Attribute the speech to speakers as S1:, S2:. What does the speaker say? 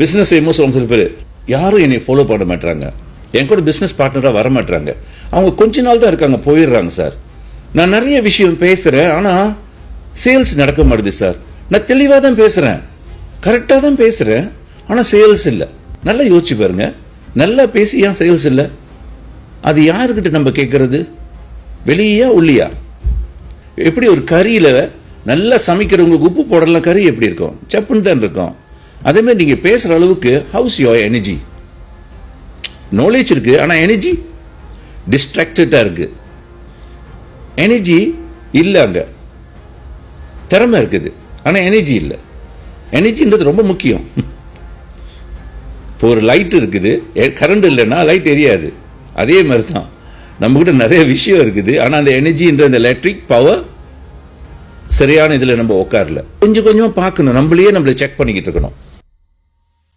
S1: Business செய்யும்போது சொல்லுவாங்க சில பேர் யாரும் என்னை ஃபாலோ பண்ண மாட்டாங்க என் கூட பிஸ்னஸ் பார்ட்னராக வர மாட்டாங்க அவங்க கொஞ்ச நாள் தான் இருக்காங்க போயிடுறாங்க சார் நான் நிறைய விஷயம் பேசுகிறேன் ஆனால் சேல்ஸ் நடக்க மாட்டேது சார் நான் தெளிவாக தான் பேசுகிறேன் கரெக்டாக தான் பேசுகிறேன் ஆனால் சேல்ஸ் இல்லை. நல்லா யோசிச்சு பாருங்க. நல்லா பேசி ஏன் சேல்ஸ் இல்லை? அது யாருக்கிட்ட நம்ம கேட்கறது வெளியா உள்ளியா? எப்படி ஒரு கறியில் நல்லா சமைக்கிறவங்களுக்கு உப்பு போடலாம் கறி எப்படி இருக்கும்? சப்புன்னு தான் இருக்கும். அதே மாதிரி நீங்கள் பேசுகிற அளவுக்கு ஹவுஸ் யோர் எனர்ஜி நாலேஜ் இருக்கு ஆனால் எனர்ஜி டிஸ்ட்ராக்டடாக இருக்கு. எனர்ஜி இல்லை அங்கே. திறமை இருக்குது ஆனால் எனர்ஜி இல்லை. எனர்ஜின்றது ரொம்ப முக்கியம். இப்போ ஒரு லைட் இருக்குது கரண்ட் இல்லைன்னா லைட் எரியாது. அதே மாதிரி தான் நம்மக்கிட்ட நிறைய விஷயம் இருக்குது ஆனால் அந்த எனர்ஜின்ற அந்த எலக்ட்ரிக் பவர் சரியான இதில் நம்ம உட்காரல கொஞ்சம் கொஞ்சம் பார்க்கணும் நம்மளையே நம்மளை செக் பண்ணிக்கிட்டு இருக்கணும்.